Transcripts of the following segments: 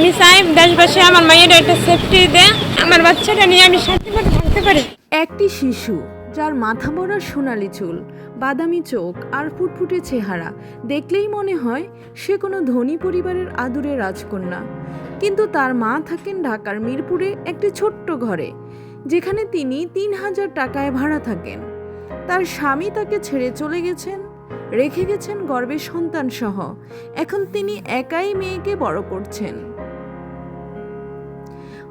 আমি চাই দেশবাসী আমার মায়ের একটা সেফটি দে, আমার বাচ্চাটা নিয়ে আমি শান্তিমতো থাকতে পারি। একটি শিশু যার মাথা ভরা সোনালি চুল, বাদামি চোখ আর ফুটফুটে চেহারা, দেখলেই মনে হয় সে কোনো ধনী পরিবারের আদুরে রাজকন্যা। কিন্তু তার মা থাকেন ঢাকার মিরপুরে একটি ছোট্ট ঘরে, যেখানে তিনি তিন হাজার টাকায় ভাড়া থাকেন। তার স্বামী তাকে ছেড়ে চলে গেছেন, রেখে গেছেন গর্বের সন্তান সহ এখন তিনি একাই মেয়েকে বড় করছেন।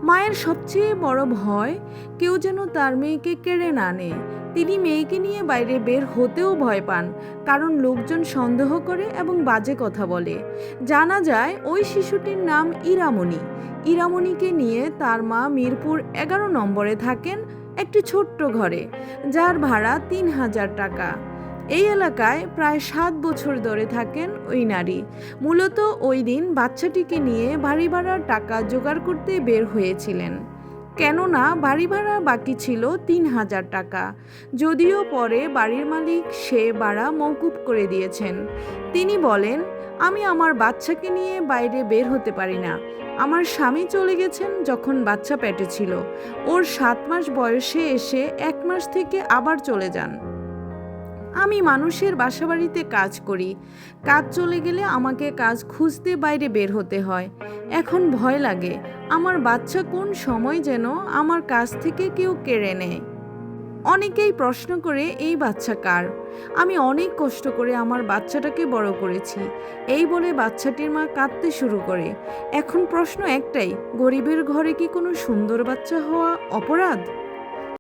মায়ের সবচেয়ে বড় ভয়, কেউ যেন তার মেয়েকে কেড়ে না নেয়। তিনি মেয়েকে নিয়ে বাইরে বের হতেও ভয় পান, কারণ লোকজন সন্দেহ করে এবং বাজে কথা বলে। জানা যায়, ওই শিশুটির নাম ইরামণি। ইরামণিকে নিয়ে তার মা মিরপুর এগারো নম্বরে থাকেন একটি ছোট্ট ঘরে, যার ভাড়া তিন হাজার টাকা। এই এলাকায় প্রায় সাত বছর ধরে থাকেন ওই নারী। মূলত ওই দিন বাচ্চাটিকে নিয়ে বাড়ি ভাড়ার টাকা জোগাড় করতে বের হয়েছিলেন। কেননা বাড়ি ভাড়া বাকি ছিল তিন হাজার টাকা। যদিও পরে বাড়ির মালিক সে ভাড়া মৌকুব করে দিয়েছেন। তিনি বলেন, আমি আমার বাচ্চাকে নিয়ে বাইরে বের হতে পারি না। আমার স্বামী চলে গেছেন যখন বাচ্চা পেটে ছিল। ওর সাত মাস বয়সে এসে এক মাস থেকে আবার চলে যান। আমি মানুষের বাসাবাড়িতে কাজ করি। কাজ চলে গেলে আমাকে কাজ খুঁজতে বাইরে বের হতে হয়। এখন ভয় লাগে, আমার বাচ্চা কোন সময় যেন আমার কাছ থেকে কেউ কেড়ে নেয়। অনেকেই প্রশ্ন করে, এই বাচ্চা কার? আমি অনেক কষ্ট করে আমার বাচ্চাটাকে বড় করেছি। এই বলে বাচ্চাটির মা কাঁদতে শুরু করে। এখন প্রশ্ন একটাই, গরিবের ঘরে কি কোনো সুন্দর বাচ্চা হওয়া অপরাধ?